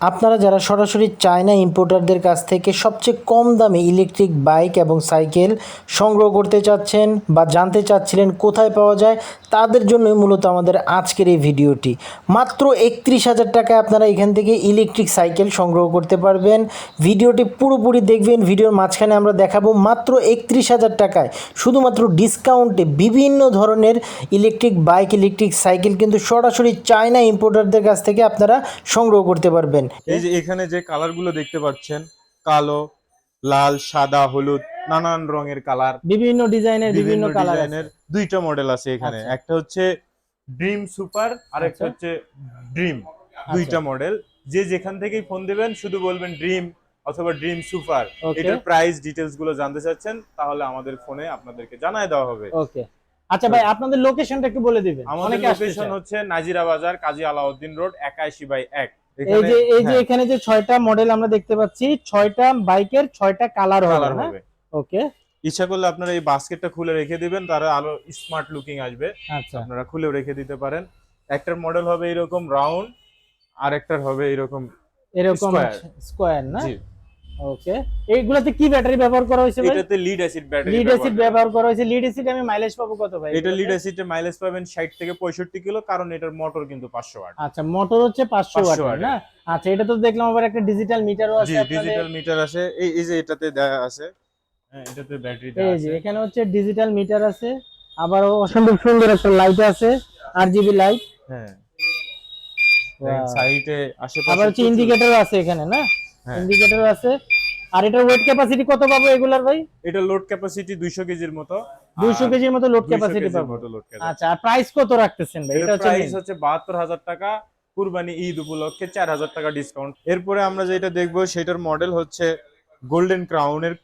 আপনারা যারা সরাসরি চায়না ইম্পোর্টারদের কাছ থেকে সবচেয়ে কম দামে ইলেকট্রিক বাইক এবং সাইকেল সংগ্রহ করতে চাচ্ছেন বা জানতে চাচ্ছিলেন কোথায় পাওয়া যায়, তাদের জন্যই মূলত আমাদের আজকের এই ভিডিওটি। মাত্র একত্রিশ হাজার টাকায় আপনারা এখান থেকে ইলেকট্রিক সাইকেল সংগ্রহ করতে পারবেন। ভিডিওটি পুরোপুরি দেখবেন, ভিডিওর মাঝখানে আমরা দেখাবো মাত্র একত্রিশ হাজার টাকায় শুধুমাত্র ডিসকাউন্টে বিভিন্ন ধরনের ইলেকট্রিক বাইক ইলেকট্রিক সাইকেল কিন্তু সরাসরি চায়না ইম্পোর্টারদের কাছ থেকে আপনারা সংগ্রহ করতে পারবেন। এই যে এখানে যে কালারগুলো দেখতে পাচ্ছেন কালো লাল সাদা হলুদ নানান রঙের কালার বিভিন্ন ডিজাইনের বিভিন্ন কালার ডিজাইনের দুইটা মডেল আছে এখানে। আচ্ছা। একটা হচ্ছে ড্রিম সুপার আর একটা আচ্ছা। হচ্ছে ড্রিম দুইটা মডেল যে যেখান থেকেই ফোন দিবেন শুধু বলবেন ড্রিম অথবা ড্রিম সুপার এটার প্রাইস ডিটেলসগুলো জানতে চাচ্ছেন তাহলে আমাদের ফোনে আপনাদেরকে জানায় দেওয়া হবে। ওকে আচ্ছা ভাই আপনাদের লোকেশনটা একটু বলে দিবেন। আমাদের লোকেশন হচ্ছে নাজিরা বাজার কাজী আলাউদ্দিন রোড একাশি বাই এক। এই যে এই যে হ্যাঁ, এখানে যে ছয়টা মডেল আমরা দেখতে পাচ্ছি ছয়টা বাইকের ছয়টা কালার হবে ওকে ইচ্ছা করলে আপনারা এই বাস্কেটটা খুলে রেখে দিবেন তারা আরও স্মার্ট লুকিং আসবে। আচ্ছা। আপনারা খুলে রেখে দিতে পারেন। একটার মডেল হবে এরকম রাউন্ড আর একটার হবে এরকম এরকম. স্কোয়ার না? ওকে এইগুলাতে কি ব্যাটারি ব্যবহার করা হয়েছে ভাই? এটাতে lead acid battery lead acid ব্যবহার করা হয়েছে। লিড অ্যাসিড আমি মাইলেজ পাবো কত ভাই? এটা লিড? অ্যাসিডে মাইলেজ পাবেন 60 থেকে 65 কিলো কারণ এটার মোটর কিন্তু 500 ওয়াট। আচ্ছা মোটর হচ্ছে 500 500 ওয়াটের ওয়াটের। না? আচ্ছা এটা তো দেখলাম আবার একটা ডিজিটাল মিটারও আছে আপনাদের। ডিজিটাল মিটার আছে। এই এই যে এটাতে দেওয়া আছে। হ্যাঁ এটাতে ব্যাটারি দেওয়া এই যে আছে এখানে হচ্ছে ডিজিটাল মিটার আছে। আবার অসম্ভব সুন্দর একটা লাইট আছে আরজিবি লাইট হ্যাঁ। সাইডে আশেপাশে আবার হচ্ছে ইন্ডিকেটর আছে এখানে না। ইন্ডিকেটর আছে। আর এটার ওয়েট ক্যাপাসিটি কত পাবো এগুলার ভাই? এটা লোড ক্যাপাসিটি 200 কেজির মতো। 200 আর কেজির মতো লোড ক্যাপাসিটি পাবো। আচ্ছা আর প্রাইস কত রাখতেছেন ভাই? এটা হচ্ছে প্রাইস হচ্ছে বাহাত্তর হাজার টাকা কুরবানি ঈদ উপলক্ষে চার হাজার টাকা ডিসকাউন্ট এরপরে আমরা যেটা দেখব সেটার মডেল হচ্ছে গোল্ডেন ক্রাউনের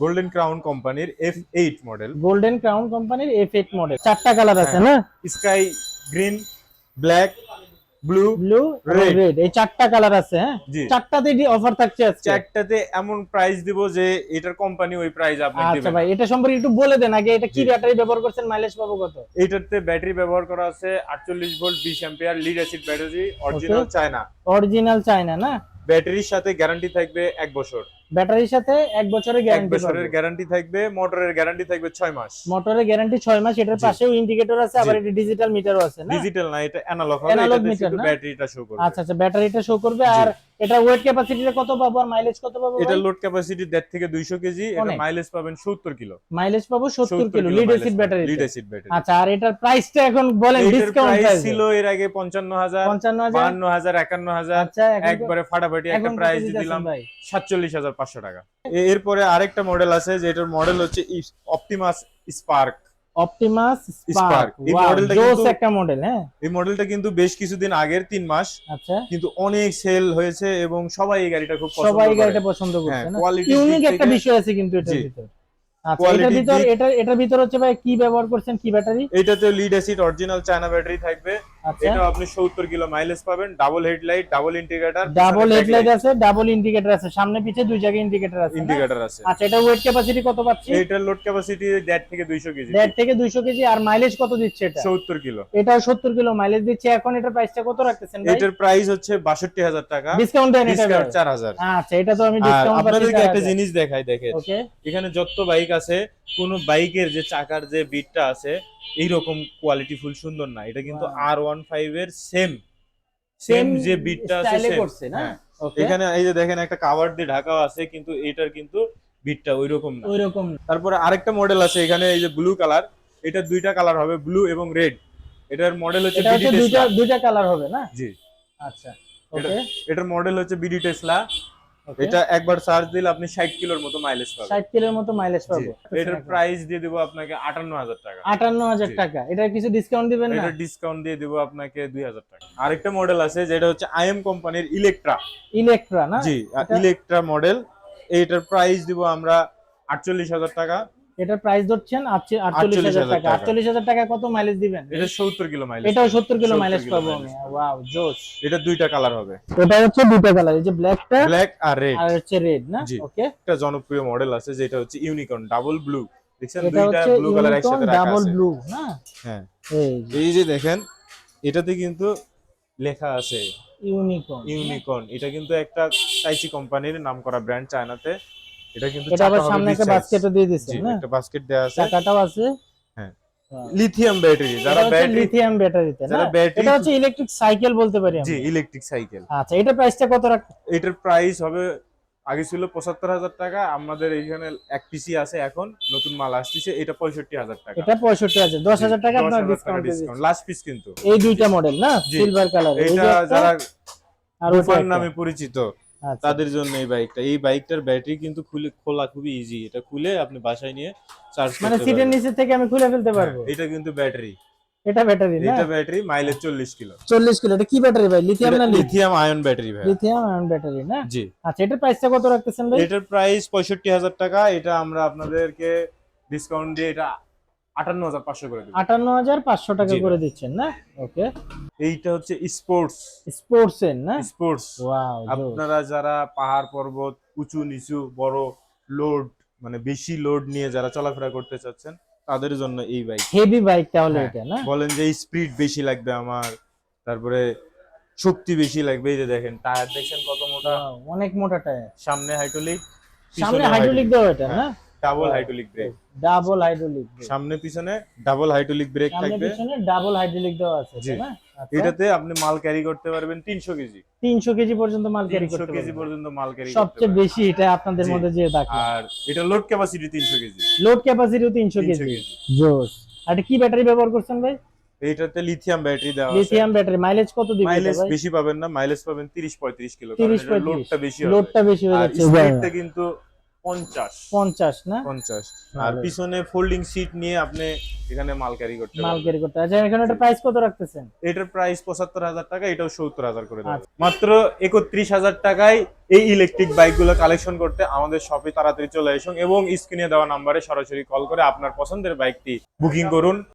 গোল্ডেন ক্রাউন কোম্পানির F eight model golden crown কোম্পানির এফ8 মডেল চারটা কালার আছে হ্যাঁ। না? Sky green black blue blue red এই চারটা কালার আছে হ্যাঁ? চারটাতে অফার থাকছে আজকে। চারটাতে এমন প্রাইস দিব যে এটার কোম্পানি ওই প্রাইস আপনি আচ্ছা ভাই এটা সম্পর্কে একটু বলে দেন আগে এটা কি ব্যাটারি ব্যবহার করছেন মাইলেজ পাবো কত? এটাতে ব্যাটারি ব্যবহার করা আছে আটচল্লিশ ভোল্ট বিশ ampere lead acid battery original China original China না? ব্যাটারির সাথে গ্যারান্টি থাকবে এক বছর। ব্যাটারির সাথে এক বছরের গ্যারান্টি বছরের গ্যারান্টি থাকবে মোটরের গ্যারান্টি থাকবে ছয় মাস। মোটরের গ্যারান্টি 6 মাস এটার পাশেও ইন্ডিকেটর আছে আবার এটা ডিজিটাল মিটারও আছে না? ডিজিটাল না এটা অ্যানালগ হবে শুধু না? ব্যাটারিটা শো করবে। আচ্ছা আচ্ছা ব্যাটারিটা শো করবে আর এটা ওয়েট ক্যাপাসিটিটা কত পাবো আর মাইলেজ কত পাবো এটা লোড ক্যাপাসিটি থেকে দুইশো কেজি এটা মাইলেজ পাবেন সত্তর কিলো। মাইলেজ পাবো 70 kilo lead acid battery lead acid battery আচ্ছা আর এটার প্রাইসটা এখন বলেন ডিসকাউন্ট প্রাইস ছিল এর আগে পঞ্চান্ন হাজার 55000 বাহান্ন হাজার একান্ন হাজার আচ্ছা একবারে ফাটাফাটি একটা প্রাইস দিলাম ভাই? সাতচল্লিশ হাজার পাঁচশো টাকা। এরপরে আরেকটা মডেল আছে যেটার মডেল হচ্ছে অপটিমাস স্পার্ক অপটিমাস স্পার্ক এই মডেলটা কিন্তু- একটা মডেল হ্যাঁ? এই মডেলটা কিন্তু বেশ কিছুদিন আগের তিন মাস। আচ্ছা। কিন্তু অনেক সেল হয়েছে এবং সবাই এই গাড়িটা খুব পছন্দ সবাই গাড়িটা পছন্দ হ্যাঁ করছে না? কোয়ালিটি ইউনিক একটা বিষয় আছে কিন্তু এটার। ভিতর। আচ্ছা এটার ভিতর এটা এটার ভিতর হচ্ছে ভাই কি ব্যবহার করছেন কি ব্যাটারি? এটাতে lead acid original China battery থাকবে। এটা আপনি সত্তর কিলো মাইলেজ পাবেন double headlight double indicator double headlight আছে ডাবল ইন্ডিকেটর আছে সামনে পিছে দুই জায়গায় ইন্ডিকেটর আছে? ইন্ডিকেটর আছে। আচ্ছা এটা ওয়েট ক্যাপাসিটি কত পাচ্ছি? এটার লোড ক্যাপাসিটি দেড় থেকে দুইশো কেজি। দেড় থেকে দুইশো কেজি আর মাইলেজ কত দিচ্ছে এটা? সত্তর কিলো। এটাও সত্তর কিলো মাইলেজ দিচ্ছে এখন এটার প্রাইসটা কত রাখতেছেন ভাই? এটার প্রাইস হচ্ছে বাষট্টি হাজার টাকা। ডিসকাউন্ট দেন এটা ডিসকাউন্ট চার হাজার। আচ্ছা এটা তো আমি ডিসকাউন্ট আপনাদেরকে একটা জিনিস দেখাই দেখেন। ওকে এখানে যত বাইক আছে কোন বাইকের যে চাকার যে বিটটা আছে এইরকম কোয়ালিটি ফুল সুন্দর না। এটা কিন্তু আর ওয়ান ফাইভ এর সেম সেম যে বিটটা আছে করছে না? হ্যাঁ। এখানে এই যে দেখেন একটা কাভার দিয়ে ঢাকা আছে কিন্তু এটার কিন্তু বিটটা ওই রকম না। ওইরকম তারপরে আরেকটা মডেল আছে এখানে এই যে ব্লু কালার এটা দুইটা কালার হবে ব্লু এবং রেড এটার মডেল হচ্ছে বিডি টেসলা দুইটা কালার হবে না? জি। আচ্ছা ওকে এটার মডেল হচ্ছে বিডি টেসলা এটা একবার চার্জ দিলে আপনি 60 কিলোর মতো মাইলেজ পাবেন। 60 কিলোর মতো মাইলেজ। পাবো। এটার প্রাইস দিয়ে দেব আপনাকে 58000 টাকা। 58000 জি। টাকা। এটা কিছু ডিসকাউন্ট দিবেন না? এটা ডিসকাউন্ট দিয়ে দেব আপনাকে 2000 টাকা। আরেকটা মডেল আছে যেটা হচ্ছে আইএম কোম্পানির ইলেকট্রা ইলেকট্রা না? জি ইলেক্ট্রা ইলেকট্রা মডেল এটার প্রাইস দিব আমরা 48000 টাকা। এটার প্রাইস ধরছেন 48000 টাকা। টাকা। 48000 টাকা কত মাইলেজ দিবেন? এটা 70 কিলো মাইলেজ এটাও 70 কিলো মাইলেজ পাবো আমি। ওয়াও জোস এটা দুইটা কালার হবে। এটা হচ্ছে দুটো কালার এই যে ব্ল্যাকটা ব্ল্যাক আর রেড আর হচ্ছে রেড না? ওকে একটা জনপ্রিয় মডেল আছে যেটা হচ্ছে ইউনিকর্ন ডাবল ব্লু দেখছেন? দুইটা ব্লু কালার একসাথে রাখা ডাবল ব্লু না? হ্যাঁ। এই যে। দেখেন এটাতে কিন্তু লেখা আছে। ইউনিকর্ন ইউনিকর্ন এটা কিন্তু একটা টাইচি কোম্পানির নাম করা ব্র্যান্ড চায়নাতে এটা কিন্তু এটা আবার সামনে একটা বাস্কেটও দিয়ে না? একটা বাস্কেট দেওয়া আছে। চাকাটাও আছে। হ্যাঁ। লিথিয়াম ব্যাটারি যারা ব্যাটারি লিথিয়াম ব্যাটারিতে না? এটা হচ্ছে ইলেকট্রিক সাইকেল বলতে পারি জি ইলেকট্রিক সাইকেল আচ্ছা এটা প্রাইসটা কত রাখ এটার প্রাইস হবে আগে ছিল পঁচাত্তর হাজার টাকা আমাদের এইখানে এক পিসি আছে এখন নতুন মাল আসতেছে এটা পঁয়ষট্টি হাজার টাকা। এটা পঁয়ষট্টি হাজার দশ হাজার টাকা আপনার ডিসকাউন্ট লাস্ট পিস কিন্তু। এই দুইটা মডেল না? সিলভার কালার এটা যারা আর নামে পরিচিত তাদের জন্য এই বাইকটা। এই বাইকটার ব্যাটারি কিন্তু খুলে খোলা খুবই ইজি এটা খুলে আপনি বাসায় নিয়ে চার্জ মানে সিটের নিচে থেকে আমি খুলে ফেলতে পারব? হ্যাঁ, এটা কিন্তু ব্যাটারি। এটা ব্যাটারি না? এটা ব্যাটারি মাইলেজ চল্লিশ কিলো। চল্লিশ কিলো। এটা কি ব্যাটারি ভাই? লিথিয়াম না লিথিয়াম? আয়ন ব্যাটারি ভাই। লিথিয়াম আয়ন ব্যাটারি না? জি। আচ্ছা এটার প্রাইসটা কত রাখতেছেন ভাই? এটার প্রাইস পঁয়ষট্টি হাজার টাকা। এটা আমরা আপনাদেরকে ডিসকাউন্ট দিয়ে এটা আটান্ন হাজার পাঁচশো করে আটান্ন হাজার পাঁচশো টাকা করে দিচ্ছেন না? ওকে এইটা হচ্ছে স্পোর্টস। স্পোর্টস এর না? স্পোর্টস। আপনারা যারা পাহাড় পর্বত উঁচু নিচু বড় লোড মানে বেশি লোড নিয়ে যারা চলাফেরা করতে চাচ্ছেন তাদের জন্য এই বাইক হেভি বাইক তাহলে হ্যাঁ। এটা না? বলেন যে স্পিড বেশি লাগবে আমার তারপরে শক্তি বেশি লাগবে এই যে দেখেন টায়ার দেখছেন কত মোটা। অনেক মোটা টায়ার সামনে হাইড্রোলিক সামনে হাইড্রোলিক দেওয়া এটা না? Double. Hydraulic brake double hydraulic সামনে পিছনে ডাবল হাইড্রোলিক ব্রেক সামনে পিছনে ডাবল হাইড্রোলিক দেওয়া আছে না? আচ্ছা। এটাতে আপনি মাল ক্যারি করতে পারবেন তিনশো কেজি। তিনশো কেজি পর্যন্ত মাল ক্যারি করতে কেজি পর্যন্ত মাল ক্যারি সবচেয়ে বেশি এটা আপনাদের মধ্যে যে থাকে আর এটা লোড ক্যাপাসিটি তিনশো কেজি। লোড তিনশো তিনশো কেজি। কেজি। জোস আর কি ব্যাটারি ব্যবহার করছেন ভাই? এইটাতে লিথিয়াম ব্যাটারি দেওয়া আছে। লিথিয়াম ব্যাটারি মাইলেজ কত দিবে মাইলেজ বেশি পাবেন না মাইলেজ পাবেন তিরিশ পঁয়ত্রিশ কিলো। লোডটা বেশি হবে। লোডটা বেশি হয়ে যাচ্ছে। স্পিডটা কিন্তু পঞ্চাশ। পঞ্চাশ না? পঞ্চাশ। আর পিছনে ফোল্ডিং সিট নিয়ে আপনি এখানে মাল ক্যারি করতে মাল ক্যারি করতে আচ্ছা এখানে একটা প্রাইস কত রাখতেছেন? এটার প্রাইস পঁচাত্তর হাজার টাকা এটাও সত্তর হাজার করে দেবো আচ্ছা। মাত্র একত্রিশ হাজার টাকায় এই ইলেকট্রিক বাইকগুলো কালেকশন করতে আমাদের শপে তাড়াতাড়ি চলে আসুন এবং স্ক্রিনে দেওয়া নাম্বারে সরাসরি কল করে আপনার পছন্দের বাইকটি বুকিং করুন।